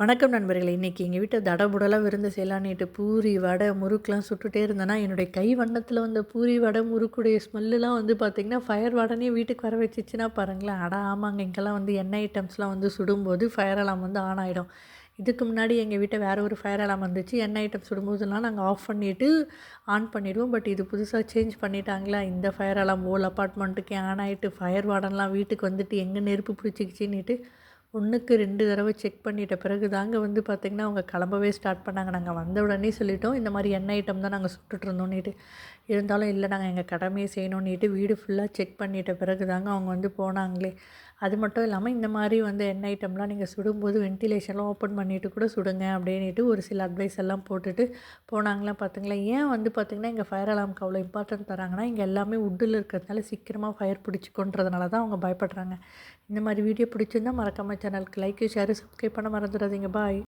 வணக்கம் நண்பர்களே இன்றைக்கி எங்கள் வீட்டை தடபுடலாக விருந்து செய்யலான்னுட்டு பூரி வடை முறுக்கெலாம் சுட்டுட்டே இருந்தேன்னா என்னுடைய கை வண்ணத்தில் வந்த பூரி வடை முறுக்குடைய ஸ்மெல்லுலாம் வந்து பார்த்திங்கன்னா ஃபயர் வாடனே வீட்டுக்கு வர வச்சிச்சுன்னா பாருங்களேன். அடா ஆமாங்க. இங்கெல்லாம் வந்து எண்ணெய் ஐட்டம்ஸ்லாம் வந்து சுடும்போது ஃபயர் அலாம் வந்து ஆன் ஆகிடும் இதுக்கு முன்னாடி எங்கள் வீட்டை வேறு ஒரு ஃபயர் அலாம் வந்துச்சு. எண்ணெய் ஐட்டம் சுடும்போதுலாம் நாங்கள் ஆஃப் பண்ணிவிட்டு ஆன் பண்ணிவிடுவோம் பட் இது புதுசாக சேஞ்ச் பண்ணிட்டாங்களா? இந்த ஃபயர் அலாம் ஓல் அப்பார்ட்மெண்ட்டுக்கே ஆன் ஆகிட்டு ஃபயர் வார்டன்லாம் வீட்டுக்கு வந்துட்டு எங்கே நெருப்பு பிடிச்சிக்கிச்சின்னுட்டு ஒன்றுக்கு ரெண்டு தடவை செக் பண்ணிட்ட பிறகு தாங்க வந்து பார்த்திங்கன்னா அவங்க கிளம்பவே ஸ்டார்ட் பண்ணாங்க. நாங்கள் வந்த உடனே சொல்லிட்டோம் இந்த மாதிரி எண்ணெய் ஐட்டம் தான் நாங்கள் சுட்டுட்ருந்தோன்னிட்டு இருந்தாலும் இல்லை நாங்கள் எங்கள் கடமையை செய்யணுன்னுட்டு வீடு ஃபுல்லாக செக் பண்ணிட்ட பிறகு தாங்க அவங்க வந்து போனாங்களே. அது மட்டும் இல்லாமல் இந்த மாதிரி வந்து எண்ணெய் ஐட்டம்லாம் நீங்கள் சுடும்போது வென்டிலேஷன்லாம் ஓப்பன் பண்ணிவிட்டு கூட சுடுங்க அப்படின்ட்டு ஒரு சில அட்வைஸ் எல்லாம் போட்டுட்டு போனாங்களாம் பார்த்துங்களேன் ஏன் வந்து பார்த்திங்கன்னா இங்கே ஃபயர் அலாம்க்கு அவ்வளோ இம்பார்ட்டன்ட் தராங்கன்னா இங்கே எல்லாமே உட்டில் இருக்கிறதுனால சீக்கிரமாக ஃபயர் பிடிச்சிக்கொன்றதுனால தான் அவங்க பயப்படுறாங்க. இந்த மாதிரி வீடியோ பிடிச்சிருந்தால் மறக்காமல் சேனலுக்கு லைக் ஷேர் சப்ஸ்கிரைப் பண்ண மறந்துடாதீங்க. பாய்